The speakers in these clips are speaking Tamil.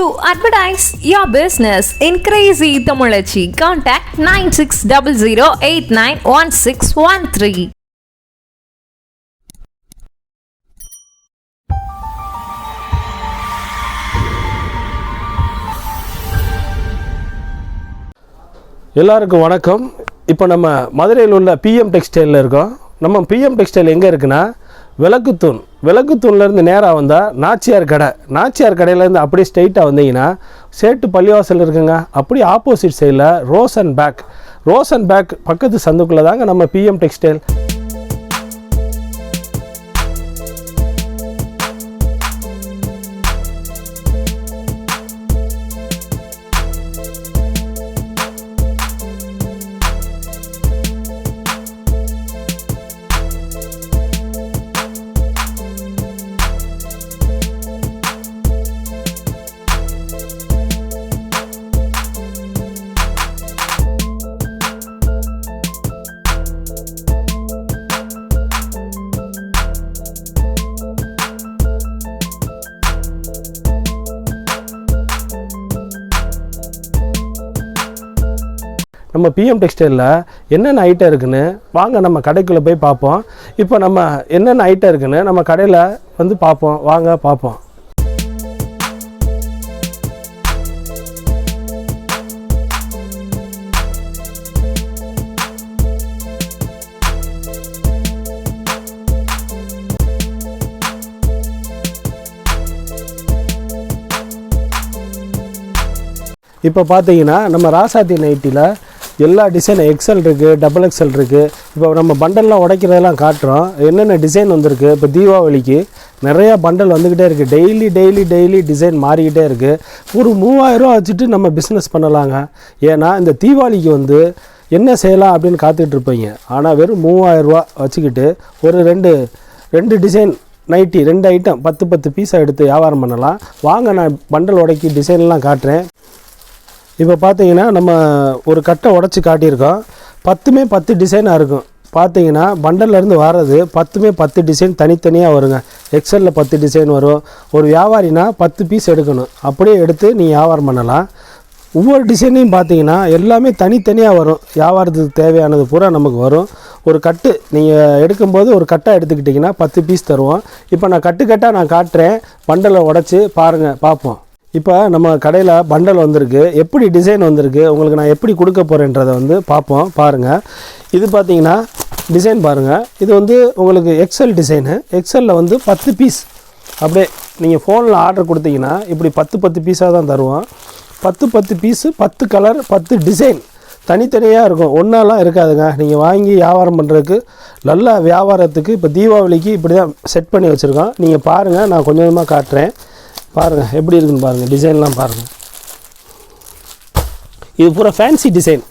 To advertise your business increase Tamizhachi contact nine six double zero eight nine one six one three எல்லாருக்கும் வணக்கம். இப்போ நம்ம மதுரையில் உள்ள பிஎம் டெக்ஸ்டைலில் இருக்கோம். நம்ம பிஎம் டெக்ஸ்டைல் எங்கே இருக்குன்னா விளக்குத்தூண் விளக்குத்தூண்லேருந்து நேராக வந்தால் நாச்சியார் கடை. நாச்சியார் கடையிலேருந்து அப்படியே ஸ்ட்ரைட்டாக வந்தீங்கன்னா சேட்டு பள்ளிவாசல் இருக்குங்க. அப்படியே ஆப்போசிட் சைடில் Rose and Bake. Rose and Bake பக்கத்து சந்துக்குள்ளே தாங்க நம்ம பிஎம் டெக்ஸ்டைல் நம்ம பிஎம் டெக்ஸ்டைலில் என்னென்ன ஐட்டம் இருக்குதுன்னு வாங்க நம்ம கடைக்குள்ளே போய் பார்ப்போம். இப்போ நம்ம என்னென்ன ஐட்டம் இருக்குதுன்னு நம்ம கடையில் வந்து பார்ப்போம். வாங்க பார்ப்போம். இப்போ பார்த்தீங்கன்னா நம்ம ராசாத்தி நைட்டியில் எல்லா டிசைன் எக்ஸல் இருக்குது டபுள் எக்ஸல் இருக்குது இப்போ நம்ம பண்டல்லாம் உடைக்கிறதெல்லாம் காட்டுறோம். என்னென்ன டிசைன் வந்திருக்கு? இப்போ தீபாவளிக்கு நிறையா பண்டல் வந்துக்கிட்டே இருக்குது டெய்லி டெய்லி டெய்லி டிசைன் மாறிக்கிட்டே இருக்குது ஒரு மூவாயிரரூவா வச்சுட்டு நம்ம பிஸ்னஸ் பண்ணலாங்க. ஏன்னா இந்த தீபாவளிக்கு வந்து என்ன செய்யலாம் அப்படின்னு காத்துக்கிட்டு இருப்பீங்க. ஆனால் வெறும் மூவாயிரரூவா வச்சுக்கிட்டு ஒரு ரெண்டு ரெண்டு டிசைன் நைட்டி ரெண்டு ஐட்டம் பத்து பத்து பீஸை எடுத்து வியாபாரம் பண்ணலாம். வாங்க நான் பண்டல் உடைக்கி டிசைன்லாம் காட்டுறேன். இப்போ பார்த்தீங்கன்னா நம்ம ஒரு கட்டை உடச்சி காட்டியிருக்கோம். பத்துமே பத்து டிசைனாக இருக்கும். பார்த்தீங்கன்னா பண்டல்லேருந்து வர்றது பத்துமே பத்து டிசைன் தனித்தனியாக வருங்க. எக்ஸலில் பத்து டிசைன் வரும். ஒரு வியாபாரினா பத்து பீஸ் எடுக்கணும். அப்படியே எடுத்து நீங்கள் வியாபாரம் பண்ணலாம். ஒவ்வொரு டிசைனையும் பார்த்தீங்கன்னா எல்லாமே தனித்தனியாக வரும். வியாபாரத்துக்கு தேவையானது பூரா நமக்கு வரும். ஒரு கட்டு நீங்கள் எடுக்கும்போது ஒரு கட்டாக எடுத்துக்கிட்டிங்கன்னா பத்து பீஸ் தருவோம். இப்போ நான் கட்டு கட்டாக நான் காட்டுறேன். பண்டலை உடச்சி பாருங்கள் பார்ப்போம் இப்போ நம்ம கடையில் பண்டல் வந்திருக்கு. எப்படி டிசைன் வந்திருக்கு? உங்களுக்கு நான் எப்படி கொடுக்க போகிறேன்றதை வந்து பார்ப்போம். பாருங்கள் இது பார்த்தீங்கன்னா டிசைன் பாருங்கள் இது வந்து உங்களுக்கு எக்ஸல் டிசைனு எக்ஸலில் வந்து பத்து பீஸ் அப்படியே நீங்கள் ஃபோனில் ஆர்டர் கொடுத்தீங்கன்னா இப்படி பத்து பத்து பீஸாக தான் தருவோம். பத்து பத்து பீஸு பத்து கலர் பத்து டிசைன் தனித்தனியாக இருக்கும். ஒன்றாலாம் இருக்காதுங்க. நீங்கள் வாங்கி வியாபாரம் பண்ணுறதுக்கு நல்ல வியாபாரத்துக்கு இப்போ தீபாவளிக்கு இப்படி தான் செட் பண்ணி வச்சுருக்கோம். நீங்கள் பாருங்கள் நான் கொஞ்சம் கொஞ்சமாக காட்டுறேன். பாருங்கள் எப்படி இருக்குன்னு பாருங்கள் டிசைன்லாம் பாருங்கள் இது பூரா ஃபேன்சி டிசைன்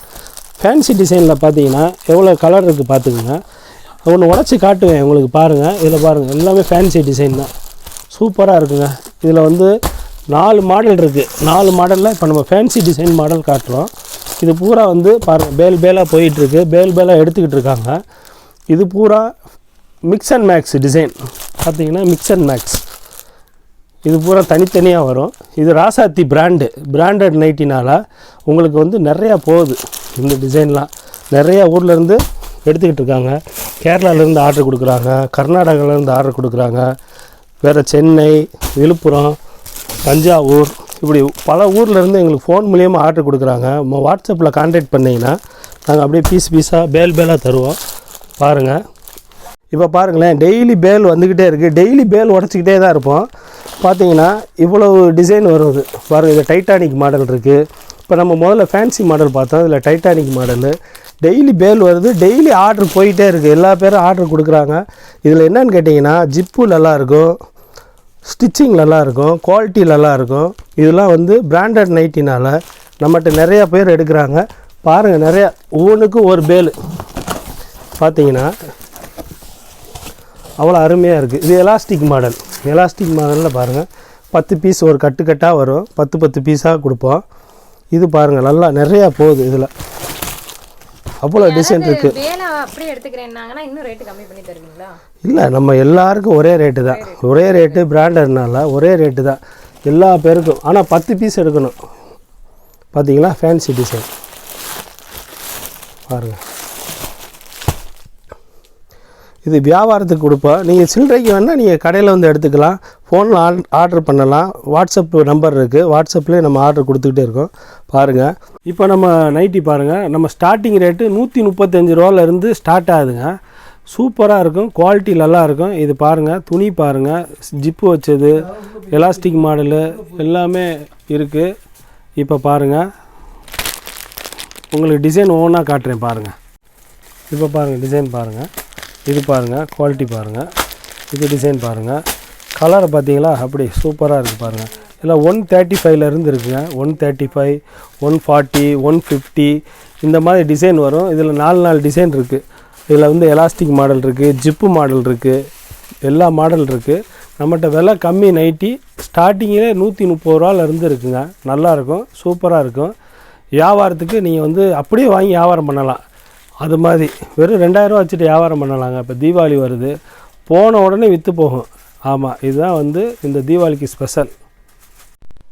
ஃபேன்சி டிசைனில் பார்த்தீங்கன்னா எவ்வளோ கலர் இருக்குது பார்த்துக்குங்க. ஒன்று உடச்சி காட்டுவேன் உங்களுக்கு பாருங்கள் இதில் பாருங்கள் எல்லாமே ஃபேன்சி டிசைன் தான். சூப்பராக இருக்குங்க. இதில் வந்து நாலு மாடல் இருக்குது நாலு மாடலில் இப்போ நம்ம ஃபேன்சி டிசைன் மாடல் காட்டுறோம். இது பூரா வந்து பாருங்கள் பேல் பேலாக போயிட்டுருக்கு. பேல் பேலாக எடுத்துக்கிட்டு இருக்காங்க. இது பூரா மிக்ஸ் அண்ட் மேக்ஸ் டிசைன் பார்த்தீங்கன்னா மிக்ஸ் அண்ட் மேக்ஸ் இது பூரா தனித்தனியாக வரும். இது ராசாத்தி பிராண்டு பிராண்டட் நைட்டினால் உங்களுக்கு வந்து நிறையா போகுது. இந்த டிசைன்லாம் நிறையா ஊர்லேருந்து எடுத்துக்கிட்டு இருக்காங்க. கேரளாவிலேருந்து ஆர்டர் கொடுக்குறாங்க. கர்நாடகாவிலேருந்து ஆர்டர் கொடுக்குறாங்க. வேறு சென்னை விழுப்புரம் தஞ்சாவூர் இப்படி பல ஊர்லேருந்து எங்களுக்கு ஃபோன் மூலியமாக ஆர்டர் கொடுக்குறாங்க. வாட்ஸ்அப்பில் கான்டாக்ட் பண்ணிங்கன்னா நாங்கள் அப்படியே பீஸ் பீஸாக பேல் பேலாக தருவோம். பாருங்கள் இப்போ பாருங்களேன் டெய்லி பேல் வந்துக்கிட்டே இருக்குது டெய்லி பேல் உடச்சிக்கிட்டே தான் இருப்போம். பார்த்தீங்கன்னா இவ்வளவு டிசைன் வருது. பாருங்கள் இது டைட்டானிக் மாடல் இருக்குது இப்போ நம்ம முதல்ல ஃபேன்சி மாடல் பார்த்தோம். இதில் டைட்டானிக் மாடலு டெய்லி பேல் வருது. டெய்லி ஆர்டர் போயிட்டே இருக்குது எல்லா பேரும் ஆர்டர் கொடுக்குறாங்க. இதில் என்னன்னு கேட்டிங்கன்னா ஜிப்பு நல்லாயிருக்கும் ஸ்டிச்சிங் நல்லாயிருக்கும் குவாலிட்டி நல்லா இருக்கும். இதெல்லாம் வந்து பிராண்டட் நைட்டினால் நம்மகிட்ட நிறையா பேர் எடுக்கிறாங்க. பாருங்கள் நிறையா ஒவ்வொன்றுக்கும் ஒரு பேல் பார்த்தீங்கன்னா அவ்வளோ அருமையாக இருக்குது இது எலாஸ்டிக் மாடல் எலாஸ்டிக் மாடலில் பாருங்கள் பத்து பீஸ் ஒரு கட்டு கட்டாக வரும். பத்து பத்து பீஸாக கொடுப்போம். இது பாருங்கள் நல்லா நிறையா போகுது இதில். அவ்வளோ டிசைன் இருக்குது வேலை அப்படியே எடுத்துக்கிறேன்னாங்கன்னா இன்னும் ரேட்டு கம்மி பண்ணி தருவீங்களா? இல்லை நம்ம எல்லாருக்கும் ஒரே ரேட்டு தான். ஒரே ரேட்டு பிராண்டட்னால ஒரே ரேட்டு தான். எல்லா பேருக்கும். ஆனால் பத்து பீஸ் எடுக்கணும். பார்த்தீங்களா ஃபேன்சி டிசைன் பாருங்கள் இது வியாபாரத்துக்கு கொடுப்போம். நீங்கள் சில்லறைக்கு வேணால் நீங்கள் கடையில் வந்து எடுத்துக்கலாம். ஃபோனில் ஆர்டர் பண்ணலாம். வாட்ஸ்அப் நம்பர் இருக்குது வாட்ஸ்அப்லேயே நம்ம ஆர்டர் கொடுத்துக்கிட்டே இருக்கோம். பாருங்கள் இப்போ நம்ம நைட்டி பாருங்கள் நம்ம ஸ்டார்டிங் ரேட்டு நூற்றி முப்பத்தஞ்சு ரூபாலேருந்து ஸ்டார்ட் ஆகுதுங்க. சூப்பராக இருக்கும். குவாலிட்டி நல்லா இருக்கும். இது பாருங்கள் துணி பாருங்கள் ஜிப்பு வச்சது எலாஸ்டிக் மாடலு எல்லாமே இருக்குது இப்போ பாருங்கள் உங்களுக்கு டிசைன் ஓனாக காட்டுறேன் பாருங்கள் இப்போ பாருங்கள் டிசைன் பாருங்கள் இது பாருங்கள் குவாலிட்டி பாருங்கள் இது டிசைன் பாருங்கள் கலரை பார்த்தீங்களா? அப்படி சூப்பராக இருக்குது பாருங்கள் எல்லாம் ஒன் தேர்ட்டி ஃபைவ்லேருந்து இருக்குங்க. One thirty five one forty one fifty இந்த மாதிரி டிசைன் வரும். இதில் நாலு நாலு டிசைன் இருக்குது இதில் வந்து எலாஸ்டிக் மாடல் இருக்குது ஜிப்பு மாடல் இருக்குது எல்லா மாடல் இருக்குது நம்மகிட்ட விலை கம்மி நைட்டி ஸ்டார்டிங்கிலே நூற்றி முப்பது ரூபாலேருந்து இருக்குங்க. நல்லாயிருக்கும் சூப்பராக இருக்கும். வியாபாரத்துக்கு நீங்கள் வந்து அப்படியே வாங்கி வியாபாரம் பண்ணலாம். அது மாதிரி. வெறும் ரெண்டாயிரரூவா வச்சுட்டு வியாபாரம் பண்ணலாங்க. இப்போ தீபாவளி வருது. போன உடனே விற்று போகும். ஆமாம் இதுதான் வந்து இந்த தீபாவளிக்கு ஸ்பெஷல்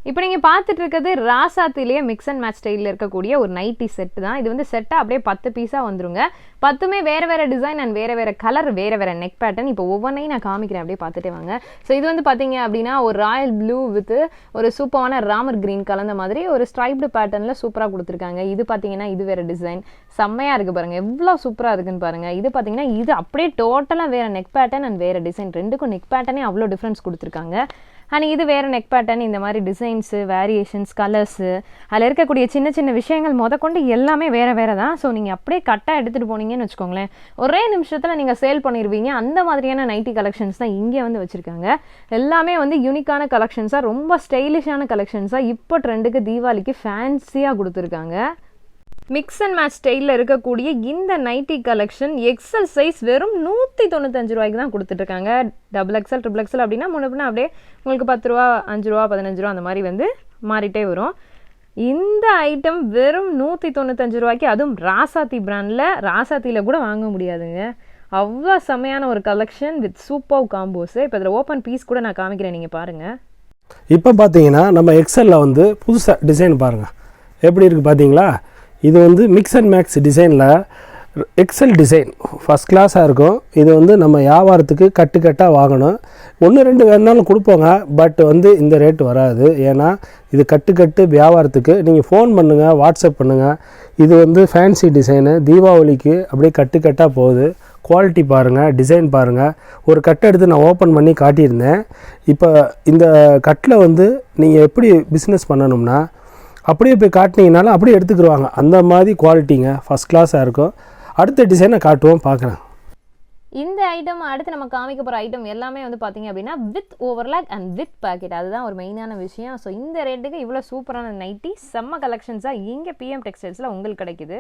இப்போ நீங்கள் பார்த்துட்டு இருக்கிறது ராசாத்திலேயே மிக்ஸ் அண்ட் மேட்ச் ஸ்டைலில் இருக்கக்கூடிய ஒரு நைட்டி செட் தான். இது வந்து செட்டாக அப்படியே பத்து பீஸாக வந்துருங்க. பத்துமே வேறு வேறு டிசைன் அண்ட் வேறு வேறு கலர் வேறு வேறு நெக் பேட்டர்ன் இப்போ ஒவ்வொன்றையும் நான் காமிக்கிறேன். அப்படியே பார்த்துட்டே வாங்க. ஸோ இது வந்து பார்த்தீங்க அப்படின்னா ஒரு ராயல் ப்ளூ வித் ஒரு சூப்பரான ராமர் கிரீன் கலந்த மாதிரி ஒரு ஸ்ட்ரைப்டு பேட்டர்னில் சூப்பராக கொடுத்துருக்காங்க. இது பார்த்தீங்கன்னா இது வேறு டிசைன் செம்மையாக இருக்குது பாருங்கள் எவ்வளோ சூப்பராக இருக்குன்னு பாருங்கள் இது பார்த்தீங்கன்னா இது அப்படியே டோட்டலாக வேறு நெக் பேட்டர்ன் அண்ட் வேறு டிசைன் ரெண்டுக்கும் நெக் பேட்டர்னே அவ்வளோ டிஃப்ரென்ஸ் கொடுத்துருக்காங்க. அண்ட் இது வேறு நெக் பேட்டர்ன் இந்த மாதிரி டிசைன்ஸு வேரியேஷன்ஸ் கலர்ஸு அதில் இருக்கக்கூடிய சின்ன சின்ன விஷயங்கள் முதற்கொண்டு எல்லாமே வேறு வேறு தான் ஸோ நீங்கள் அப்படியே கட்டாக எடுத்துகிட்டு போனீங்கன்னு வச்சுக்கோங்களேன். ஒரே நிமிஷத்தில் நீங்கள் சேல் பண்ணிடுவீங்க அந்த மாதிரியான நைட்டி கலெக்ஷன்ஸ் தான் இங்கே வந்து வச்சுருக்காங்க. எல்லாமே வந்து யூனிக்கான கலெக்ஷன்ஸாக ரொம்ப ஸ்டைலிஷான கலெக்ஷன்ஸாக இப்போ ட்ரெண்டுக்கு தீபாவளிக்கு ஃபேன்சியாக கொடுத்துருக்காங்க. மிக்ஸ் அண்ட் மேட்ச் ஸ்டைலில் இருக்கக்கூடிய இந்த நைட்டி கலெக்ஷன் எக்ஸல் சைஸ் வெறும் நூற்றி தொண்ணூத்தஞ்சு ரூபாய்க்கு தான் கொடுத்துட்ருக்காங்க. டபுள் எக்ஸல் ட்ரிபிள் எக்ஸல் அப்படின்னா முன்ன அப்படியே உங்களுக்கு பத்து ரூபா அஞ்சு ரூபா பதினஞ்சு ரூபா அந்த மாதிரி வந்து மாறிட்டே வரும். இந்த ஐட்டம் வெறும் நூற்றி தொண்ணூத்தஞ்சு ரூபாய்க்கு அதுவும் ராசாத்தி பிராண்டில் ராசாத்தியில் கூட வாங்க முடியாதுங்க. அவ்வளோ செமையான ஒரு கலெக்ஷன் வித் சூப்பர் காம்போஸு இப்போ இதில் ஓப்பன் பீஸ் கூட நான் காமிக்கிறேன் நீங்கள் பாருங்கள் இப்போ பார்த்தீங்கன்னா நம்ம எக்ஸலில் வந்து புதுசாக டிசைன் பாருங்கள் எப்படி இருக்குது பார்த்தீங்களா இது வந்து மிக்ஸ் அண்ட் மேக்ஸ் டிசைனில் எக்ஸல் டிசைன் ஃபஸ்ட் கிளாஸாக இருக்கும். இது வந்து நம்ம வியாபாரத்துக்கு கட்டு கட்டாக வாங்கணும். ஒன்று ரெண்டு வேணாலும் கொடுப்போங்க. பட் வந்து இந்த ரேட் வராது. ஏன்னா இது கட்டு கட்டு வியாபாரத்துக்கு நீங்கள் ஃபோன் பண்ணுங்கள் வாட்ஸ்அப் பண்ணுங்கள் இது வந்து ஃபேன்சி டிசைனு தீபாவளிக்கு அப்படியே கட்டு கட்டாக போகுது. குவாலிட்டி பாருங்கள் டிசைன் பாருங்கள் ஒரு கட்டை எடுத்து நான் ஓப்பன் பண்ணி காட்டியிருந்தேன். இப்போ இந்த கட்டில் வந்து நீங்கள் எப்படி பிஸ்னஸ் பண்ணணும்னா அப்படியே போய் காட்டினீங்கனாலும் அப்படியே எடுத்துக்கிடுவாங்க அந்த மாதிரி குவாலிட்டிங்க ஃபஸ்ட் கிளாஸாக இருக்கும். அடுத்த டிசைனை காட்டுவோம். பார்க்குறேன் இந்த ஐட்டம் அடுத்து நம்ம காமிக்க போகிற ஐட்டம் எல்லாமே வந்து பார்த்தீங்க அப்படின்னா with overlock and with pocket அதுதான் ஒரு மெயினான விஷயம். ஸோ இந்த ரேட்டுக்கு இவ்வளோ சூப்பரான நைட்டி செம்ம கலெக்ஷன்ஸாக இங்கே பிஎம் டெக்ஸ்டைல்ஸில் உங்களுக்கு கிடைக்குது.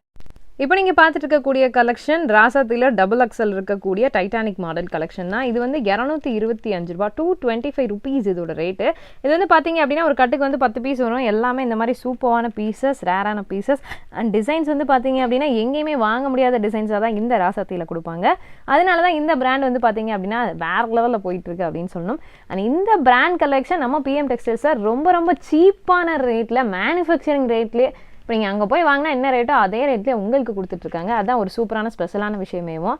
இப்போ நீங்கள் பார்த்துட்டு இருக்கக்கூடிய கலெக்ஷன் ராசத்தில் டபுள் எக்ஸல் இருக்கக்கூடிய டைட்டானிக் மாடல் கலெக்ஷன் தான். இது வந்து இரநூத்தி இருபத்தி அஞ்சு ரூபா டூ டுவெண்ட்டி ஃபைவ் ருபீஸ் இதோட ரேட்டு இது வந்து பார்த்தீங்க அப்படின்னா ஒரு கட்டுக்கு வந்து பத்து பீஸ் வரும். எல்லாமே இந்த மாதிரி சூப்பரான பீசஸ் ரேரான பீசஸ் அண்ட் டிசைன்ஸ் வந்து பார்த்தீங்க அப்படின்னா எங்கேயுமே வாங்க முடியாத டிசைன்ஸாக தான் இந்த ராசாத்தியில் கொடுப்பாங்க. அதனால தான் இந்த பிராண்ட் வந்து பார்த்தீங்க அப்படின்னா வேற லெவலில் போயிட்டுருக்கு அப்படின்னு சொல்லணும். அண்ட் இந்த பிராண்ட் கலெக்ஷன் நம்ம பிஎம் டெக்ஸ்டைல்ஸை ரொம்ப ரொம்ப சீப்பான ரேட்டில் மேனுஃபேக்சரிங் ரேட்லேயே இப்போ நீங்கள் அங்கே போய் வாங்கினா என்ன ரேட்டோ அதே ரேட்லேயே உங்களுக்கு கொடுத்துட்ருக்காங்க. அதுதான் ஒரு சூப்பரான ஸ்பெஷலான விஷயமேவும்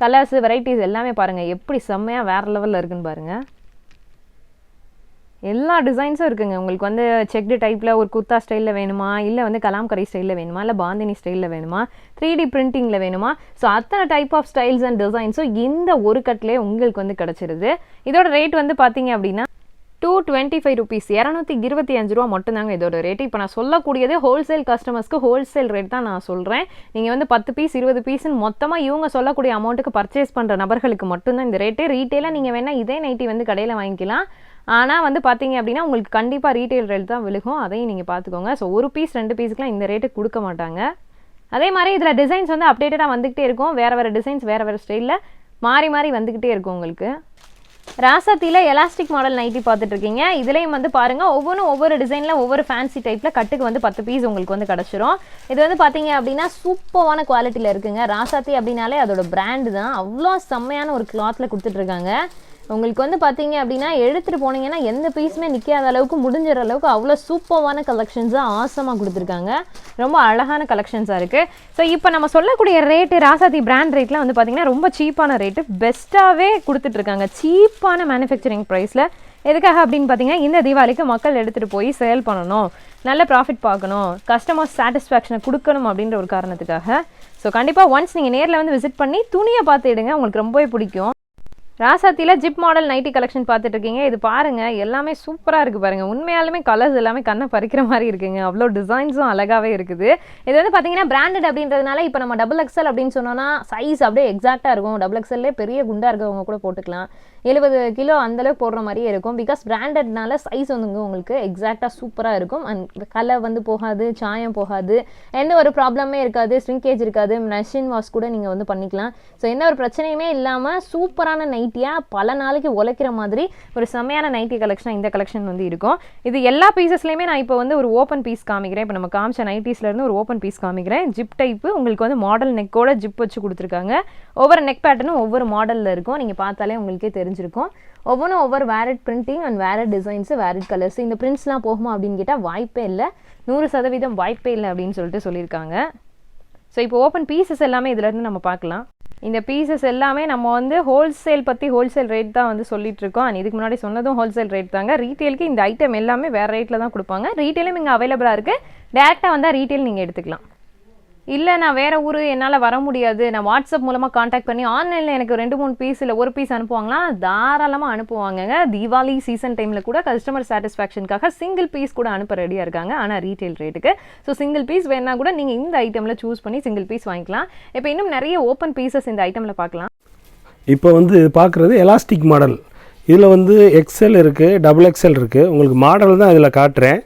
கலர்ஸ் வெரைட்டிஸ் எல்லாமே பாருங்கள் எப்படி செம்மையாக வேறு லெவலில் இருக்குன்னு பாருங்கள் எல்லா டிசைன்ஸும் இருக்குங்க. உங்களுக்கு வந்து செக்டு டைப்பில் ஒரு குர்த்தா ஸ்டைலில் வேணுமா? இல்லை வந்து கலாம்கரி ஸ்டைலில் வேணுமா? இல்லை பாந்தினி ஸ்டைலில் வேணுமா? த்ரீ டி பிரிண்டிங்கில் வேணுமா? ஸோ அத்தனை டைப் ஆஃப் ஸ்டைல்ஸ் அண்ட் டிசைன்ஸும் இந்த ஒரு கட்லேயே உங்களுக்கு வந்து கிடச்சிருது. இதோட ரேட் வந்து பார்த்தீங்க அப்படின்னா டூ டுவெண்ட்டி ஃபைவ் ருபீஸ் இரநூத்தி இருபத்தி அஞ்சு ரூபா மட்டும்தாங்க இதோட ரேட் இப்போ நான் சொல்லக்கூடியது ஹோல்சேல் கஸ்டமர்ஸ்க்கு ஹோல்சேல் ரேட் தான் நான் சொல்கிறேன் நீங்கள் வந்து பத்து பீஸ் இருபது பீஸ்னு மொத்தமாக இவங்க சொல்லக்கூடிய அமௌண்ட்டுக்கு பர்ச்சேஸ் பண்ணுற நபர்களுக்கு மட்டும்தான் இந்த ரேட்டு ரீட்டெயிலாக நீங்கள் வேணால் இதே நைட்டி வந்து கடையில் வாங்கிக்கலாம். ஆனால் வந்து பார்த்தீங்க அப்படின்னா உங்களுக்கு கண்டிப்பாக ரீட்டெயில் ரேட் தான் விழுகும். அதையும் நீங்கள் பார்த்துக்கோங்க ஸோ ஒரு பீஸ் ரெண்டு பீஸுக்குலாம் இந்த ரேட்டு கொடுக்க மாட்டாங்க. அதே மாதிரி இதில் டிசைன்ஸ் வந்து அப்டேட்டடாக வந்துக்கிட்டே இருக்கும். வேறு வேறு டிசைன்ஸ் வேறு வேறு ஸ்டைலில் மாறி மாறி வந்துக்கிட்டே இருக்கும் உங்களுக்கு. ராசாத்தியில் எலாஸ்டிக் மாடல் நைட்டி பார்த்துட்ருக்கீங்க. இதுலேயும் வந்து பாருங்கள் ஒவ்வொன்றும் ஒவ்வொரு டிசைனில் ஒவ்வொரு ஃபேன்சி டைப்பில் கட்டுக்கு வந்து பத்து பீஸ் உங்களுக்கு வந்து கிடச்சிரும். இது வந்து பார்த்தீங்க அப்படின்னா சூப்பரான குவாலிட்டியில் இருக்குங்க. ராசாத்தி அப்படின்னாலே அதோட பிராண்டு தான். அவ்வளோ செம்மையான ஒரு கிளாத்தில் கொடுத்துட்ருக்காங்க. உங்களுக்கு வந்து பார்த்தீங்க அப்படின்னா எடுத்துகிட்டு போனீங்கன்னா எந்த பீஸுமே நிற்காத அளவுக்கு முடிஞ்சிற அளவுக்கு அவ்வளோ சூப்பர்வான கலெக்ஷன்ஸாக ஆசமாக கொடுத்துருக்காங்க. ரொம்ப அழகான கலெக்ஷன்ஸாக இருக்குது ஸோ இப்போ நம்ம சொல்லக்கூடிய ரேட்டு ராசாதி பிராண்ட் ரேட்லாம் வந்து பார்த்தீங்கன்னா ரொம்ப சீப்பான ரேட்டு பெஸ்ட்டாகவே கொடுத்துட்ருக்காங்க சீப்பான மேனுஃபேக்சரிங் ப்ரைஸில் எதுக்காக அப்படின்னு பார்த்தீங்கன்னா இந்த தீபாவளிக்கு மக்கள் எடுத்துகிட்டு போய் சேல் பண்ணணும். நல்ல ப்ராஃபிட் பார்க்கணும். கஸ்டமர் சாட்டிஸ்ஃபேக்ஷனை கொடுக்கணும் அப்படின்ற ஒரு காரணத்துக்காக. ஸோ கண்டிப்பாக ஒன்ஸ் நீங்கள் நேரில் வந்து விசிட் பண்ணி துணியை பார்த்து எடுங்க. உங்களுக்கு ரொம்பவே பிடிக்கும். ராசாத்தியில் ஜிப் மாடல் நைட்டி கலெக்ஷன் பார்த்துட்டு இருக்கீங்க இது பாருங்கள் எல்லாமே சூப்பராக இருக்குது பாருங்கள் உண்மையாலுமே கலர்ஸ் எல்லாமே கண்ணை பறிக்கிற மாதிரி இருக்குங்க. அவ்வளோ டிசைன்ஸும் அழகாகவே இருக்குது. இது வந்து பார்த்தீங்கன்னா பிராண்டட் அப்படின்றதுனால இப்போ நம்ம டபுள் எக்ஸல் அப்படின்னு சொன்னோன்னா சைஸ் அப்படியே எக்ஸாக்டாக இருக்கும். டபுள் எக்ஸல்லே பெரிய குண்டாக இருக்கவங்க கூட போட்டுக்கலாம். எழுபது கிலோ அந்தளவுக்கு போடுற மாதிரியே இருக்கும். பிகாஸ் பிராண்டட்னால சைஸ் வந்துங்க உங்களுக்கு எக்ஸாக்டாக சூப்பராக இருக்கும். அண்ட் கலர் வந்து போகாது சாயம் போகாது. எந்த ஒரு ப்ராப்ளமே இருக்காது. ஸ்ரிங்கேஜ் இருக்காது. மெஷின் வாஷ் கூட நீங்கள் வந்து பண்ணிக்கலாம். ஸோ எந்த ஒரு பிரச்சனையுமே இல்லாமல் சூப்பரான நைட் நைட்டியாக பல நாளைக்கு உழைக்கிற மாதிரி ஒரு செம்மையான நைட்டி கலெக்ஷன் இந்த கலெக்ஷன் வந்து இருக்கும். இது எல்லா பீசஸ்லையுமே நான் இப்போ வந்து ஒரு ஓப்பன் பீஸ் காமிக்கிறேன். இப்போ நம்ம காமிச்ச நைட்டிஸ்லேருந்து ஒரு ஓப்பன் பீஸ் காமிக்கிறேன். ஜிப் டைப்பு உங்களுக்கு வந்து மாடல் நெக்கோட ஜிப் வச்சு கொடுத்துருக்காங்க. ஒவ்வொரு நெக் பேட்டர்னும் ஒவ்வொரு மாடலில் இருக்கும். நீங்கள் பார்த்தாலே உங்களுக்கே தெரிஞ்சிருக்கும். ஒவ்வொன்றும் ஒவ்வொரு varied printing and varied designs varied colours இந்த பிரிண்ட்ஸ்லாம் போகுமா அப்படின்னு கேட்டால் வாய்ப்பே இல்லை. நூறு சதவீதம் வாய்ப்பே இல்லை அப்படின்னு சொல்லிட்டு சொல்லியிருக்காங்க. ஸோ இப்போ ஓப்பன் பீசஸ் எல்லாமே இதுலேருந்து நம்ம பார்க்கலாம். இந்த பீசஸ் எல்லாமே நம்ம வந்து ஹோல்சேல் பற்றி ஹோல்சேல் ரேட் தான் வந்து சொல்லிட்டு இருக்கோம் அண்ட் இதுக்கு முன்னாடி சொன்னதும் ஹோல்சேல் ரேட் தாங்க. ரீட்டெயிலுக்கு இந்த ஐட்டம் எல்லாமே வேறு ரேட்டில் தான் கொடுப்பாங்க. ரீட்டெயிலும் இங்கே அவைலபிளாக இருக்குது டேரெக்டாக வந்தால் ரீட்டெயில் நீங்கள் எடுத்துக்கலாம். இல்லை நான் வேறு ஊர் என்னால் வர முடியாது. நான் வாட்ஸ்அப் மூலமாக காண்டாக்ட் பண்ணி ஆன்லைனில் எனக்கு ரெண்டு மூணு பீஸ் இல்லை ஒரு பீஸ் அனுப்புவாங்களா? தாராளமாக அனுப்புவாங்கங்க. தீபாவளி சீசன் டைமில் கூட கஸ்டமர் சாட்டிஸ்ஃபேக்ஷனுக்காக சிங்கிள் பீஸ் கூட அனுப்ப ரெடியாக இருக்காங்க. ஆனால் ரீட்டைல் ரேட்டுக்கு ஸோ சிங்கிள் பீஸ் வேணால் கூட நீங்கள் இந்த ஐட்டமில் சூஸ் பண்ணி சிங்கிள் பீஸ் வாங்கிக்கலாம். இப்போ இன்னும் நிறைய ஓப்பன் பீசஸ் இந்த ஐட்டமில் பார்க்கலாம். இப்போ வந்து பார்க்குறது எலாஸ்டிக் மாடல் இதில் வந்து எக்ஸல் இருக்குது டபுள் எக்ஸல் இருக்குது உங்களுக்கு மாடல் தான் இதில் காட்டுறேன்.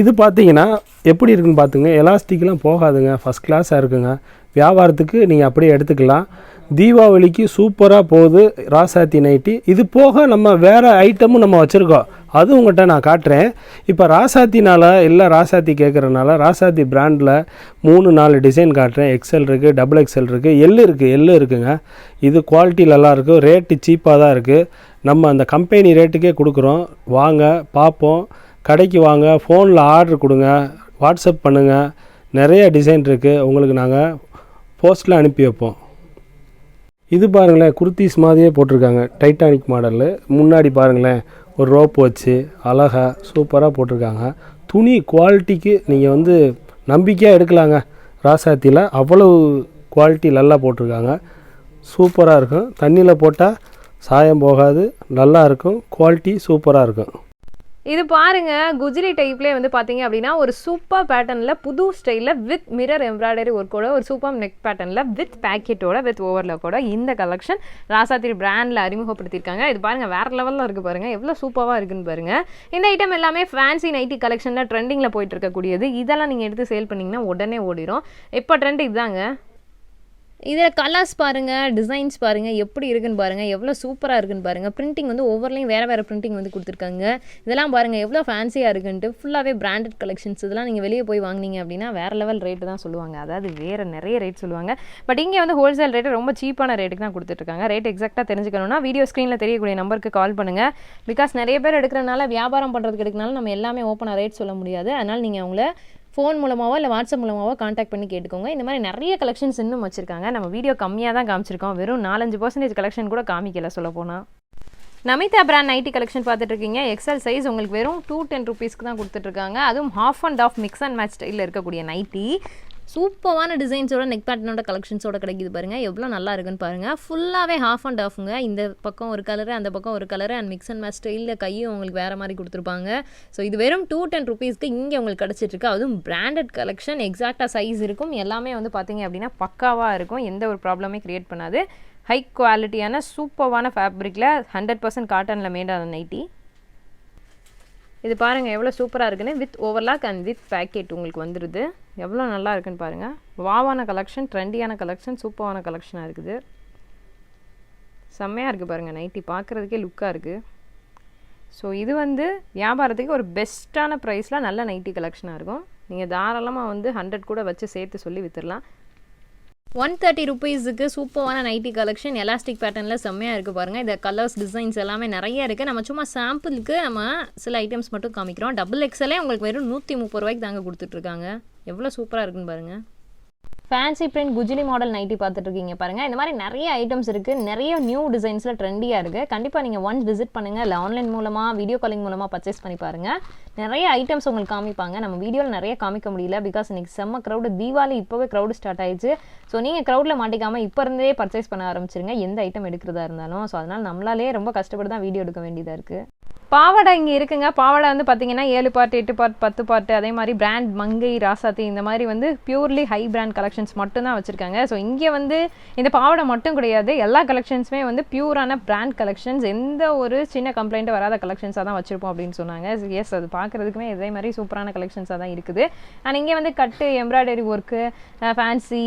இது பார்த்தீங்கன்னா எப்படி இருக்குன்னு பார்த்துங்க எலாஸ்டிக்லாம் போகாதுங்க. ஃபஸ்ட் கிளாஸாக இருக்குங்க. வியாபாரத்துக்கு நீங்கள் அப்படியே எடுத்துக்கலாம். தீபாவளிக்கு சூப்பராக போகுது. ராசாத்தி நைட்டி இது போக நம்ம வேறு ஐட்டமும் நம்ம வச்சுருக்கோம். அது உங்கள்கிட்ட நான் காட்டுறேன். இப்போ ராசாத்தினால் இல்லை ராசாத்தி கேட்குறனால ராசாத்தி பிராண்டில் மூணு நாலு டிசைன் காட்டுறேன். எக்ஸல் இருக்குது டபுள் எக்ஸல் இருக்குது எல் இருக்குது எல் இருக்குங்க. இது குவாலிட்டி நல்லா இருக்கும் ரேட்டு சீப்பாக தான் இருக்குது நம்ம அந்த கம்பெனி ரேட்டுக்கே கொடுக்குறோம். வாங்க பார்ப்போம். கடைக்கு வாங்க ஃபோனில் ஆர்டர் கொடுங்க வாட்ஸ்அப் பண்ணுங்கள் நிறைய டிசைன் இருக்குது உங்களுக்கு நாங்கள் போஸ்ட்டில் அனுப்பி வைப்போம். இது பாருங்களேன் குர்த்திஸ் மாதிரியே போட்டிருக்காங்க. டைட்டானிக் மாடலு முன்னாடி பாருங்களேன் ஒரு ரோப் வச்சு அழகா சூப்பராக போட்டிருக்காங்க. துணி குவாலிட்டிக்கு நீங்கள் வந்து நம்பிக்கையாக எடுக்கலாங்க. ராசாத்தியில் அவ்வளவு குவாலிட்டி நல்லா போட்டிருக்காங்க. சூப்பராக இருக்கும். தண்ணியில் போட்டால் சாயம் போகாது. நல்லா இருக்கும். குவாலிட்டி சூப்பராக இருக்கும். இது பாருங்க குஜ்ரி டைப்லேயே வந்து பார்த்தீங்க அப்படின்னா ஒரு சூப்பர் பேட்டர்னில் புது ஸ்டைலில் வித் மிரர் எம்ப்ராய்டரி ஒர்க்கோட ஒரு சூப்பர் நெக் பேட்டர்னில் வித் பேக்கெட்டோட வித் ஓவர்லோக்கோட இந்த கலெக்ஷன் ராசாத்திரி பிராண்டில் அறிமுகப்படுத்தியிருக்காங்க. இது பாருங்க வேறு லெவலில் இருக்குது பாருங்கள் எவ்வளோ சூப்பராக இருக்குன்னு பாருங்கள் இந்த ஐட்டம் எல்லாமே ஃபேன்சி நைட்டி கலெக்ஷனில் ட்ரெண்டிங்கில் போயிட்டு இருக்கக்கூடியது. இதெல்லாம் நீங்கள் எடுத்து சேல் பண்ணிங்கன்னா உடனே ஓடிடும் இப்போ ட்ரெண்ட் இதுதாங்க. இதில் கலர்ஸ் பாருங்கள் டிசைன்ஸ் பாருங்கள் எப்படி இருக்குன்னு பாருங்கள் எவ்வளோ சூப்பராக இருக்குன்னு பாருங்கள் பிரிண்டிங் வந்து ஒவ்வொருலையும் வேறு வேறு பிரிண்டிங் வந்து கொடுத்துருக்காங்க. இதெல்லாம் பாருங்கள் எவ்வளோ ஃபேன்சியாக இருக்குன்ட்டு ஃபுல்லாகவே பிராண்டட் கலெக்ஷன்ஸ் இதெல்லாம் நீங்கள் வெளியே போய் வாங்குனீங்க அப்படின்னா வேறு லெவல் ரேட்டு தான் சொல்லுவாங்க. அதாவது வேறு நிறைய ரேட் சொல்லுவாங்க. பட் இங்கே வந்து ஹோல்சேல் ரேட்டு ரொம்ப சீப்பான ரேட்டுக்கு தான் கொடுத்துட்ருக்காங்க. ரேட் எக்ஸாக்டாக தெரிஞ்சுக்கணும்னா வீடியோ ஸ்க்ரீனில் தெரியக்கூடிய நம்பருக்கு கால் பண்ணுங்கள் பிகாஸ் நிறைய பேர் எடுக்கிறனால வியாபாரம் பண்ணுறதுக்கு எடுக்கனால நம்ம எல்லாமே ஓப்பனாக ரேட் சொல்ல முடியாது. அதனால் நீங்கள் அவங்கள ஃபோன் மூலமாகவோ இல்லை வாட்ஸ்அப் மூலமாகவோ காண்டாக்ட் பண்ணி கேட்டுக்கோங்க. இந்த மாதிரி நிறைய கலெக்ஷன்ஸ் இன்னும் வச்சுருக்காங்க. நம்ம வீடியோ கம்மியாக தான் காமிச்சிருக்கோம். வெறும் நாலஞ்சு பர்சன்டேஜ் கலெக்ஷன் கூட காமிக்கல சொல்ல போனால் நமிதா பிராண்ட் நைட்டி கலெக்ஷன் பார்த்துட்டு இருக்கீங்க எக்ஸல் சைஸ் உங்களுக்கு வெறும் டூ டென் ருபீஸ்க்கு தான் கொடுத்துட்ருக்காங்க. அதுவும் half and half mix and match ஸ்டைலில் இருக்கக்கூடிய நைட்டி சூப்பரான டிசைன்ஸோட நெக் பேட்டர்னோட கலெக்ஷன்ஸோட கிடைக்குது பாருங்கள் எவ்வளோ நல்லா இருக்குன்னு பாருங்கள் ஃபுல்லாகவே ஹாஃப் அண்ட் ஆஃபுங்க இந்த பக்கம் ஒரு கலரு அந்த பக்கம் ஒரு colour and mix and match ஸ்டைலில் கையும் உங்களுக்கு வேறு மாதிரி கொடுத்துருப்பாங்க. ஸோ இது வெறும் டூ டென் ருபீஸ்க்கு இங்கே உங்களுக்கு கிடச்சிட்ருக்கு. அதுவும் பிராண்டட் கலெக்ஷன் எக்ஸாக்டாக சைஸ் இருக்கும். எல்லாமே வந்து பார்த்தீங்க அப்படின்னா பக்காவாக இருக்கும். எந்த ஒரு ப்ராப்ளமே கிரியேட் பண்ணாது. ஹை குவாலிட்டியான சூப்பர்வான ஃபேப்ரிக்கில் ஹண்ட்ரட் பர்சன்ட் காட்டனில் மேடான நைட்டி இது பாருங்கள் எவ்வளோ சூப்பராக இருக்குன்னு. With overlock and with pocket உங்களுக்கு வந்துடுது எவ்வளோ நல்லா இருக்குன்னு பாருங்கள் வாவான கலெக்ஷன் ட்ரெண்டியான கலெக்ஷன் சூப்பரான கலெக்ஷனாக இருக்குது. செம்மையாக இருக்குது பாருங்கள் நைட்டி பார்க்குறதுக்கே லுக்காக இருக்குது ஸோ இது வந்து வியாபாரத்துக்கு ஒரு பெஸ்ட்டான ப்ரைஸில் நல்ல நைட்டி கலெக்ஷனாக இருக்கும். நீங்கள் தாராளமாக வந்து ஹண்ட்ரட் கூட வச்சு சேர்த்து சொல்லி வித்துடலாம் ஒன் தேர்ட்டி ருபீஸுக்கு சூப்பரான நைட்டி கலெக்ஷன் எலாஸ்டிக் பேட்டர்னில் செம்மையாக இருக்குது பாருங்கள் இந்த கலர்ஸ் டிசைன்ஸ் எல்லாமே நிறைய இருக்குது நம்ம சும்மா சாம்பிளுக்கு நம்ம சில ஐட்டம்ஸ் மட்டும் காமிக்கிறோம். டபுள் எக்ஸலே உங்களுக்கு வெறும் நூற்றி முப்பது ரூபாய்க்கு தாங்க கொடுத்துட்ருக்காங்க எவ்வளோ சூப்பராக இருக்குன்னு பாருங்கள் ஃபேன்சி பிரிண்ட் குஜிலி மாடல் நைட்டி பார்த்துட்டு இருக்கீங்க பாருங்கள் இந்த மாதிரி நிறைய ஐட்டம்ஸ் இருக்குது நிறைய நியூ டிசைன்ஸில் ட்ரெண்டியாக இருக்குது கண்டிப்பாக நீங்கள் ஒன்ஸ் விசிட் பண்ணுங்கள் இல்லை ஆன்லைன் மூலமாக வீடியோ காலிங் மூலமாக பர்ச்சேஸ் பண்ணி பாருங்கள் நிறைய ஐட்டம்ஸ் உங்களுக்கு காமிப்பாங்க. நம்ம வீடியோவில் நிறைய காமிக்க முடியல. பிகாஸ் இன்னைக்கு செம்ம க்ரௌடு தீபாவளி இப்போவே க்ரௌடு ஸ்டார்ட் ஆயிடுச்சு. ஸோ நீங்கள் க்ரௌடில் மாட்டிக்காமல் இப்போ இருந்தே பர்ச்சேஸ் பண்ண ஆரம்பிச்சிருங்க. எந்த ஐட்டம் எடுக்கிறதா இருந்தாலும். ஸோ அதனால் நம்மளாலே ரொம்ப கஷ்டப்பட்டு தான் வீடியோ எடுக்க வேண்டியதாக இருக்குது பாவாடை இங்கே இருக்குங்க. பாவாடை வந்து பார்த்தீங்கன்னா ஏழு பார்ட் எட்டு பார்ட் பத்து பார்ட் அதே மாதிரி பிராண்ட் மங்கை ராசாத்தி இந்த மாதிரி வந்து purely high brand collection collections மட்டும் தான் வச்சுருக்காங்க. ஸோ இங்கே வந்து இந்த பாவடை மட்டும் கிடையாது. எல்லா கலெக்ஷன்ஸுமே வந்து பியூரான பிராண்ட் கலெக்ஷன்ஸ் எந்த ஒரு சின்ன கம்ப்ளைண்ட்டும் வராத கலெக்ஷன்ஸாக தான் வச்சுருப்போம் அப்படின்னு சொன்னாங்க. எஸ் அது பார்க்குறதுக்குமே இதே மாதிரி சூப்பரான கலெக்ஷன்ஸாக தான் இருக்குது. அண்ட் இங்கே வந்து cut embroidery work fancy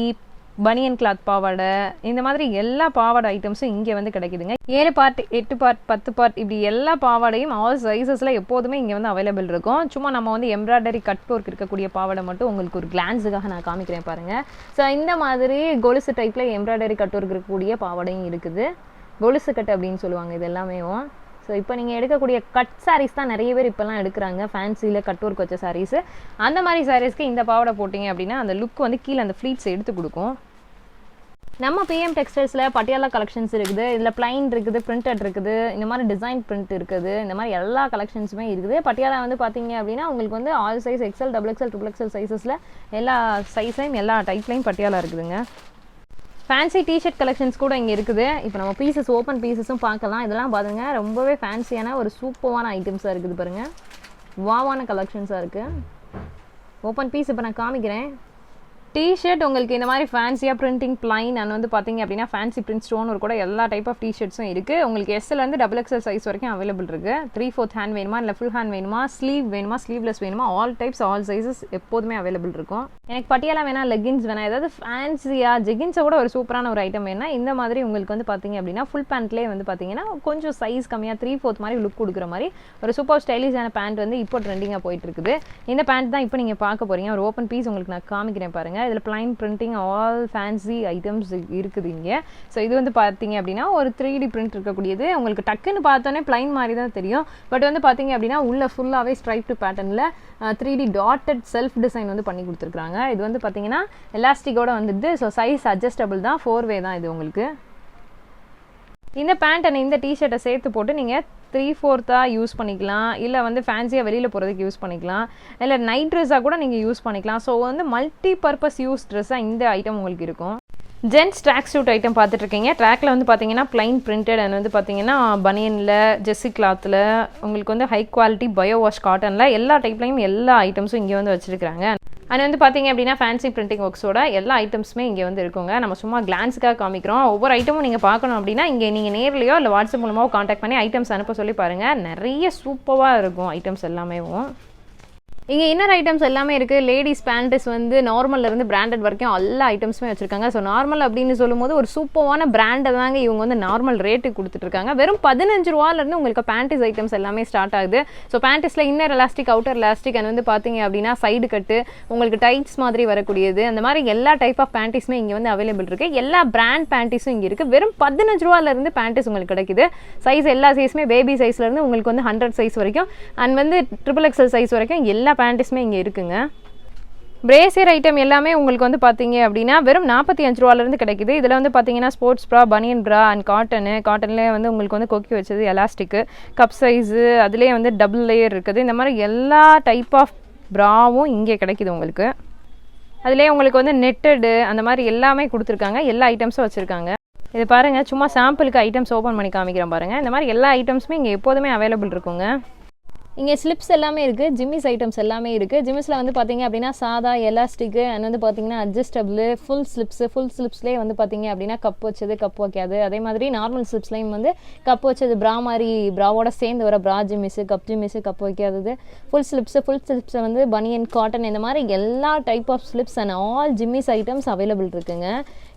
banian cloth பாவாடை இந்த மாதிரி எல்லா பாவாடை ஐட்டம்ஸும் இங்கே வந்து கிடைக்குதுங்க. ஏழு பார்ட் எட்டு பார்ட் பத்து பார்ட் இப்படி எல்லா பாவாடையும் ஆல் சைஸஸில் எப்போதுமே இங்கே வந்து அவைலபிள் இருக்கும். சும்மா நம்ம வந்து எம்ப்ராய்டரி கட் ஒர்க் இருக்கக்கூடிய பாவாடை மட்டும் உங்களுக்கு ஒரு கிளான்ஸுக்காக நான் காமிக்கிறேன் பாருங்கள் ஸோ இந்த மாதிரி கொலுசு டைப்பில் எம்ப்ராய்டரி கட் ஒர்க் இருக்கக்கூடிய பாவாடையும் இருக்குது. கொலுசு கட் அப்படின்னு சொல்லுவாங்க இது எல்லாமே ஸோ இப்போ நீங்கள் எடுக்கக்கூடிய கட் சாரீஸ் தான் நிறைய பேர் இப்போல்லாம் எடுக்கிறாங்க. ஃபேன்சியில் கட் ஒர்க் வச்ச சாரீஸு அந்த மாதிரி சாரீஸ்க்கு இந்த பாவாடை போட்டிங்க அப்படின்னா அந்த லுக் வந்து கீழே அந்த ஃப்ளீட்ஸ் எடுத்து கொடுக்கும். நம்ம பிஎம் டெக்ஸ்டைல்ஸில் பட்டியாலா கலெக்ஷன்ஸ் இருக்குது. இதில் பிளைன் இருக்குது பிரிண்டட் இருக்குது. இந்த மாதிரி டிசைன் பிரிண்ட் இருக்குது. இந்த மாதிரி எல்லா கலெக்ஷன்ஸுமே இருக்குது. பட்டியாலா வந்து பார்த்தீங்க அப்படின்னா உங்களுக்கு வந்து all size XL double XL triple XL சைஸஸில் எல்லா சைஸையும் எல்லா டைப்லையும் பட்டியாலா இருக்குதுங்க. ஃபேன்சி டிஷர்ட் கலெக்ஷன்ஸ் கூட இங்கே இருக்குது. இப்போ நம்ம பீசஸ் ஓப்பன் பீசஸும் பார்க்கலாம். இதெல்லாம் பாருங்க. ரொம்பவே ஃபேன்சியான ஒரு சூப்பரான ஐட்டம்ஸாக இருக்குது பாருங்கள் வாவான கலெக்ஷன்ஸாக இருக்குது ஓப்பன் பீஸ் இப்போ நான் காமிக்கிறேன். டிஷர்ட் உங்களுக்கு இந்த மாதிரி ஃபேன்சியாக பிரிண்டிங் பிளைன் அண்ட் வந்து பார்த்தீங்க அப்படின்னா ஃபேன்சி பிரிண்ட் ஸ்டோன் ஒரு கூட எல்லா டைப் ஆஃப் டிஷர்ட்ஸும் இருக்குது உங்களுக்கு எஸ்எல்லேருந்து டபுள் எக்ஸ்எல் சைஸ் வரைக்கும் அவைலபிள் இருக்குது த்ரீ ஃபோர்த் ஹேண்ட் வேணுமா? இல்லை ஃபுல் ஹேண்ட் வேணுமா? ஸ்லீவ் வேணுமா? ஸ்லீவ்லெஸ் வேணுமா? ஆல் டைப்ஸ் ஆல் சைஸஸ் எப்போதுமே அவைலபிள் இருக்கும். எனக்கு பட்டியாலா வேணா லெகின்ஸ் வேணா. ஏதாவது ஃபேன்சியாக ஜெகின்ஸை கூட ஒரு சூப்பரான ஒரு ஐட்டம் வேணா இந்த மாதிரி உங்களுக்கு வந்து பார்த்தீங்க அப்படின்னா ஃபுல் பேண்ட்லேயே வந்து பார்த்தீங்கன்னா கொஞ்சம் சைஸ் கம்மியாக த்ரீ ஃபோர்த் மாதிரி லுக் கொடுக்குற மாதிரி ஒரு சூப்பர் ஸ்டைலிஷான பேண்ட் வந்து இப்போ ட்ரெண்டிங்காக போயிட்டு இருக்குது. இந்த பேண்ட் தான் இப்போ நீங்கள் பார்க்க போகிறீங்க ஒரு ஓப்பன் பீஸ் உங்களுக்கு நான் காமிக்கிறேன் இதில் plain printing all fancy items இருக்குது இங்கே. ஸோ இது வந்து பார்த்தீங்க அப்படின்னா ஒரு த்ரீ டி பிரிண்ட் இருக்கக்கூடியது. உங்களுக்கு டக்குன்னு பார்த்தோன்னே பிளைன் மாதிரி தான் தெரியும். பட் வந்து பார்த்தீங்க அப்படின்னா உள்ள ஃபுல்லாகவே ஸ்ட்ரைப்டு பேட்டர்னில் three D dotted self design வந்து பண்ணி கொடுத்துருக்காங்க இது வந்து பார்த்தீங்கன்னா எலாஸ்டிக்கோட வந்துட்டு ஸோ சைஸ் அட்ஜஸ்டபிள் தான். ஃபோர் வே தான் இது உங்களுக்கு. இந்த பேண்ட் அண்ட் இந்த டிஷர்ட்டை சேர்த்து போட்டு நீங்கள் த்ரீ ஃபோர்த்தாக யூஸ் பண்ணிக்கலாம். இல்லை வந்து ஃபேன்சியாக வெளியில் போகிறதுக்கு யூஸ் பண்ணிக்கலாம். இல்லை நைட் ட்ரெஸ்ஸாக கூட நீங்கள் யூஸ் பண்ணிக்கலாம். ஸோ வந்து மல்டி பர்பஸ் யூஸ் ட்ரெஸ்ஸாக இந்த ஐட்டம் உங்களுக்கு இருக்கும். ஜென்ஸ் ட்ராக் சூட் ஐட்டம் பார்த்துட்ருக்கீங்க. ட்ராக்கில் ட்ராக்ல வந்து பார்த்தீங்கன்னா பிளைன் பிரிண்டட் அண்ட் வந்து பார்த்தீங்கன்னா பனியனில் ஜெஸ்ஸி கிளாத்தில் உங்களுக்கு வந்து ஹை குவாலிட்டி பயோ வாஷ் காட்டனில் எல்லா டைப்லையும் எல்லா ஐட்டம்ஸும் இங்கே வந்து வச்சுருக்காங்க அண்ட் வந்து பார்த்தீங்க அப்படின்னா ஃபேன்சி பிரிண்டிங் ஒர்க்ஸோட எல்லா ஐட்டம்ஸுமே இங்கே வந்து இருக்குங்க. நம்ம சும்மா கிளான்ஸுக்காக காமிக்கிறோம். ஒவ்வொரு ஐட்டமும் நீங்கள் பார்க்கணும் அப்படின்னா இங்கே நீங்கள் நேர்லையோ இல்லை வாட்ஸ்அப் மூலமாக காண்டாக்ட் பண்ணி ஐட்டம்ஸ் அனுப்ப சொல்லி பாருங்கள் நிறைய சூப்பராக இருக்கும் ஐட்டம்ஸ் எல்லாமேவும். இங்கே இன்னர் ஐட்டம்ஸ் எல்லாமே இருக்குது லேடிஸ் பேண்ட்ஸ் வந்து நார்மல்லேருந்து பிராண்டட் வரைக்கும் எல்லா ஐட்டம்ஸுமே வச்சுருக்காங்க. ஸோ நார்மல் அப்படின்னு சொல்லும்போது ஒரு சூப்பரான பிராண்டை தாங்க இவங்க வந்து நார்மல் ரேட்டுக்கு கொடுத்துட்ருக்காங்க வெறும் பதினஞ்சு ரூபாலேருந்து உங்களுக்கு பேண்டிஸ் ஐட்டம்ஸ் எல்லாமே ஸ்டார்ட் ஆகுது. So பேண்டிஸில் inner elastic outer elastic and வந்து பார்த்தீங்க அப்படின்னா சைடு கட்டு உங்களுக்கு டைட்ஸ் மாதிரி வரக்கூடியது. அந்த மாதிரி எல்லா டைப் ஆஃப் பேண்டிஸுமே இங்கே வந்து அவைலபிள் இருக்குது எல்லா பிராண்ட் பேண்டிஸும் இங்கே இருக்குது வெறும் பதினஞ்சு ரூபாலேருந்து பேண்டிஸ் உங்களுக்கு கிடைக்குது. சைஸ் எல்லா சைஸுமே பேபி சைஸ்லேருந்து உங்களுக்கு வந்து ஹண்ட்ரட் சைஸ் வரைக்கும். அண்ட் வந்து ட்ரிபிள் எக்ஸல் சைஸ் வரைக்கும் எல்லா பேண்டிஸுமே இங்கே இருக்குங்க. பிரேசியர் ஐட்டம் எல்லாமே உங்களுக்கு வந்து பார்த்தீங்க அப்படின்னா வெறும் நாற்பத்தி அஞ்சு ரூபாலேருந்து கிடைக்குது. இதில் வந்து பார்த்தீங்கன்னா ஸ்போர்ட்ஸ் ப்ரா பனியன் ப்ரா அண்ட் காட்டனு காட்டன்லேயே வந்து உங்களுக்கு வந்து கொக்கி வச்சது எலாஸ்டிக்கு கப் சைஸு அதுலேயே வந்து டபுள் லேயர் இருக்குது. இந்த மாதிரி எல்லா டைப் ஆஃப் ப்ராவும் இங்கே கிடைக்குது உங்களுக்கு. அதிலே உங்களுக்கு வந்து நெட்டடு அந்த மாதிரி எல்லாமே கொடுத்துருக்காங்க. எல்லா ஐட்டம்ஸும் வச்சுருக்காங்க. இது பாருங்கள் சும்மா சாம்பிளுக்கு ஐட்டம்ஸ் ஓப்பன் பண்ணி காமிக்கிறேன் பாருங்கள் இந்த மாதிரி எல்லா ஐட்டம்ஸுமே இங்கே எப்போதுமே அவைலபிள் இருக்குங்க. இங்கே ஸ்லிப்ஸ் எல்லாமே இருக்குது ஜிம்மிஸ் ஐட்டம்ஸ் எல்லாமே இருக்குது ஜிம்மிஸில் வந்து பார்த்தீங்க அப்படின்னா சாதா எலாஸ்டிக்கு அண்ட் வந்து பார்த்தீங்கன்னா அட்ஜஸ்டபிள் ஃபுல் ஸ்லிப்ஸு ஃபுல் ஸ்லிப்ஸ்லேயே வந்து பார்த்தீங்க அப்படின்னா கப் வச்சது கப் வைக்காது. அதே மாதிரி நார்மல் ஸ்லிப்ஸ்லேயும் வந்து கப் வச்சது ப்ரா மாதிரி ப்ராவோட சேர்ந்து வர bra jimmies cup jimmies cup வைக்காதது. Full slips full ஸ்லிப்ஸை வந்து பனியன் காட்டன் இந்த மாதிரி எல்லா type of slips and all jimmies items available இருக்குங்க.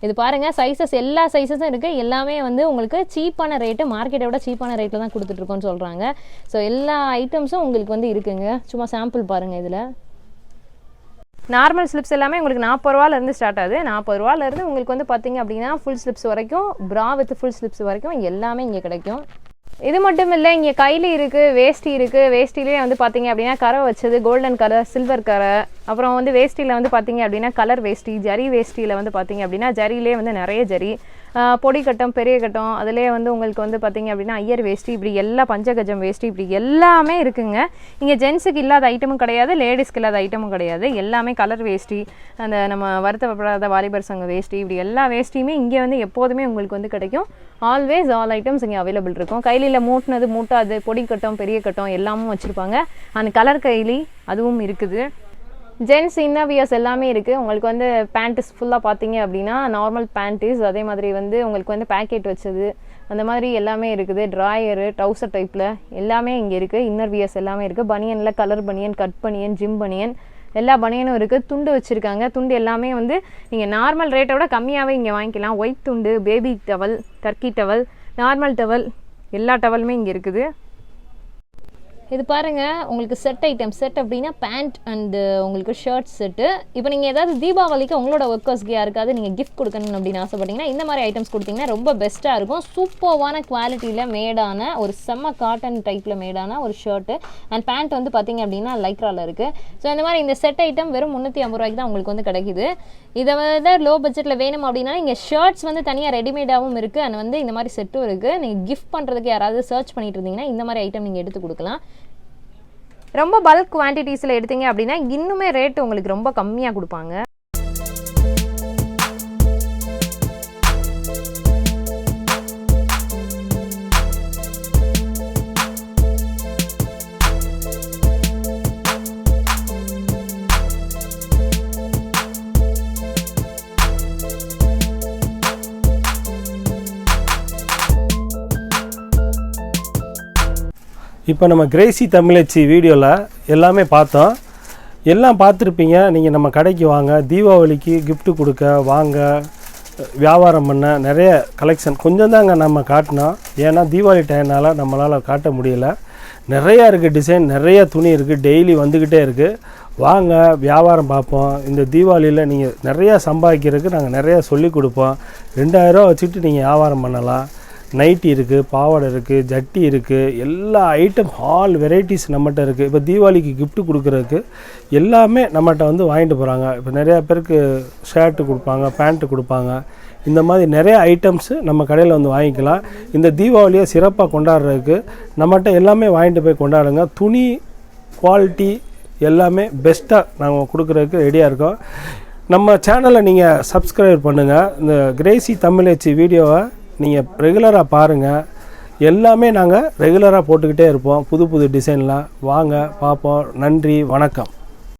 இது பாருங்கள் சைஸஸ் எல்லா சைஸஸும் இருக்குது எல்லாமே வந்து உங்களுக்கு சீப்பான ரேட்டு மார்க்கெட்டை விட சீப்பான ரேட்டில் தான் கொடுத்துட்ருக்கோன்னு சொல்கிறாங்க ஸோ எல்லா ஐட்டம்ஸும் உங்களுக்கு வந்து இருக்குங்க. சும்மா சாம்பிள் பாருங்கள் இதில். நார்மல் ஸ்லிப்ஸ் எல்லாமே உங்களுக்கு நாற்பது ரூபாலேருந்து ஸ்டார்ட் ஆகுது. நாற்பது ரூபாலேருந்து உங்களுக்கு வந்து பார்த்தீங்க அப்படின்னா ஃபுல் ஸ்லிப்ஸ் வரைக்கும் ப்ரா வித் ஃபுல் ஸ்லிப்ஸ் வரைக்கும் எல்லாமே இங்கே கிடைக்கும். இது மட்டும் இல்லை இங்கே கைலி இருக்குது வேஷ்டி இருக்குது வேஷ்டிலேயே வந்து பார்த்தீங்க அப்படின்னா கரை வச்சது கோல்டன் கலர் சில்வர் கரை. அப்புறம் வந்து வேஷ்டியில் வந்து பார்த்தீங்க அப்படின்னா கலர் வேஷ்டி ஜரி வேஷ்டியில் வந்து பார்த்தீங்க அப்படின்னா ஜரியிலே வந்து நிறைய ஜரி. பொடி கட்டம் பெரிய கட்டம் அதிலே வந்து உங்களுக்கு வந்து பார்த்தீங்க அப்படின்னா ஐயர் வேஷ்டி இப்படி எல்லா பஞ்சகஜம் வேஷ்டி இப்படி எல்லாமே இருக்குங்க. இங்கே ஜென்ஸுக்கு இல்லாத ஐட்டமும் கிடையாது லேடிஸ்க்கு இல்லாத ஐட்டமும் கிடையாது. எல்லாமே கலர் வேஷ்டி அந்த நம்ம வருத்தப்படாத வாலிபர் சங்க வேஷ்டி இப்படி எல்லா வேஷ்டியுமே இங்கே வந்து எப்போதுமே உங்களுக்கு வந்து கிடைக்கும். ஆல்வேஸ் ஆல் ஐட்டம்ஸ் இங்கே அவைலபிள் இருக்கும். கைலியில் மூட்டினது மூட்டாது பொடி கட்டம் பெரிய கட்டம் எல்லாமும் வச்சுருப்பாங்க. அந்த கலர் கைலி அதுவும் இருக்குது. ஜென்ஸ் இன்னவியர்ஸ் எல்லாமே இருக்குது உங்களுக்கு வந்து பேண்ட்டிஸ் ஃபுல்லாக பார்த்தீங்க அப்படின்னா நார்மல் பேண்ட்டிஸ் அதே மாதிரி வந்து உங்களுக்கு வந்து பேக்கெட் வச்சது அந்த மாதிரி எல்லாமே இருக்குது. ட்ராயரு ட்ரௌசர் டைப்பில் எல்லாமே இங்கே இருக்குது இன்னர் வியர்ஸ் எல்லாமே இருக்குது பனியனில் colour banian cut banian gym banian எல்லா பனியனும் இருக்குது துண்டு வச்சுருக்காங்க. துண்டு எல்லாமே வந்து நீங்கள் நார்மல் ரேட்டை விட கம்மியாகவே இங்கே வாங்கிக்கலாம். ஒயிட் துண்டு baby towel Turkey towel normal towel எல்லா டவலுமே இங்கே இருக்குது. இது பாருங்கள் உங்களுக்கு செட் ஐட்டம் செட் அப்படின்னா பேண்ட் அண்டு உங்களுக்கு ஷர்ட் செட்டு இப்போ நீங்கள் ஏதாவது தீபாவளிக்கு உங்களோட ஒர்க்கர்ஸ்க்கு யாருக்காவது நீங்கள் கிஃப்ட் கொடுக்கணும் அப்படின்னு ஆசைப்பட்டீங்கன்னா இந்த மாதிரி ஐட்டம்ஸ் கொடுத்தீங்கன்னா ரொம்ப பெஸ்ட்டாக இருக்கும். சூப்பர்வான குவாலிட்டியில் மேடான ஒரு செம்ம காட்டன் டைப்பில் மேடான ஒரு ஷர்ட்டு அண்ட் பேண்ட் வந்து பார்த்தீங்க அப்படின்னா லைக்ராவில் இருக்குது ஸோ இந்த மாதிரி இந்த செட் ஐட்டம் வெறும் முந்நூற்றி ஐம்பது ரூபாய்க்கு தான் உங்களுக்கு வந்து கிடைக்குது. இதை வந்து லோ பட்ஜெட்டில் வேணும் அப்படின்னா இங்கே ஷர்ட்ஸ் வந்து தனியாக ரெடிமேடாகவும் இருக்குது அண்ட் வந்து இந்த மாதிரி செட்டும் இருக்குது நீங்கள் கிஃப்ட் பண்ணுறதுக்கு யாராவது சர்ச் பண்ணிட்டு இருந்தீங்கன்னா இந்த மாதிரி ஐட்டம் நீங்கள் எடுத்து கொடுக்கலாம். ரொம்ப பல்க் குவான்டிட்டிஸில் எடுத்தீங்க அப்படின்னா இன்னுமே ரேட் உங்களுக்கு ரொம்ப கம்மியாக கொடுப்பாங்க. இப்போ நம்ம கிரேசி தமிழச்சி வீடியோவில் எல்லாமே பார்த்தோம். எல்லாம் பார்த்துருப்பீங்க. நீங்கள் நம்ம கடைக்கு வாங்க தீபாவளிக்கு கிஃப்ட்டு கொடுக்க வாங்க வியாபாரம் பண்ண நிறைய கலெக்ஷன் கொஞ்சம் தாங்க நம்ம காட்டினோம். ஏன்னா தீபாவளி டைம்னால் நம்மளால் காட்ட முடியல. நிறையா இருக்குது டிசைன் நிறைய துணி இருக்குது டெய்லி வந்துக்கிட்டே இருக்குது வாங்க வியாபாரம் பார்ப்போம். இந்த தீபாவளியில் நீங்கள் நிறையா சம்பாதிக்கிறதுக்கு நாங்கள் நிறையா சொல்லி கொடுப்போம். ரெண்டாயிரரூவா வச்சுட்டு நீங்கள் வியாபாரம் பண்ணலாம். நைட்டி இருக்குது பாவாடை இருக்குது ஜட்டி இருக்குது எல்லா ஐட்டம் ஆல் வெரைட்டிஸ் நம்மகிட்ட இருக்குது இப்போ தீபாவளிக்கு கிஃப்ட் கொடுக்குறதுக்கு எல்லாமே நம்மகிட்ட வந்து வாங்கிட்டு போகிறாங்க இப்போ நிறையா பேருக்கு ஷர்ட்டு கொடுப்பாங்க பேண்ட்டு கொடுப்பாங்க. இந்த மாதிரி நிறைய ஐட்டம்ஸு நம்ம கடையில் வந்து வாங்கிக்கலாம். இந்த தீபாவளியை சிறப்பாக கொண்டாடுறதுக்கு நம்மகிட்ட எல்லாமே வாங்கிட்டு போய் கொண்டாடுங்க. துணி குவாலிட்டி எல்லாமே பெஸ்ட்டாக நாங்கள் கொடுக்குறதுக்கு ரெடியாக இருக்கோம். நம்ம சேனலை நீங்கள் சப்ஸ்கிரைப் பண்ணுங்கள் இந்த கிரேசி தமிழச்சி வீடியோவை நீங்கள் ரெகுலராக பாருங்கள் எல்லாமே நாங்கள் ரெகுலராக போட்டுக்கிட்டே இருப்போம். புது புது டிசைன்லாம் வாங்க பார்ப்போம். நன்றி வணக்கம்.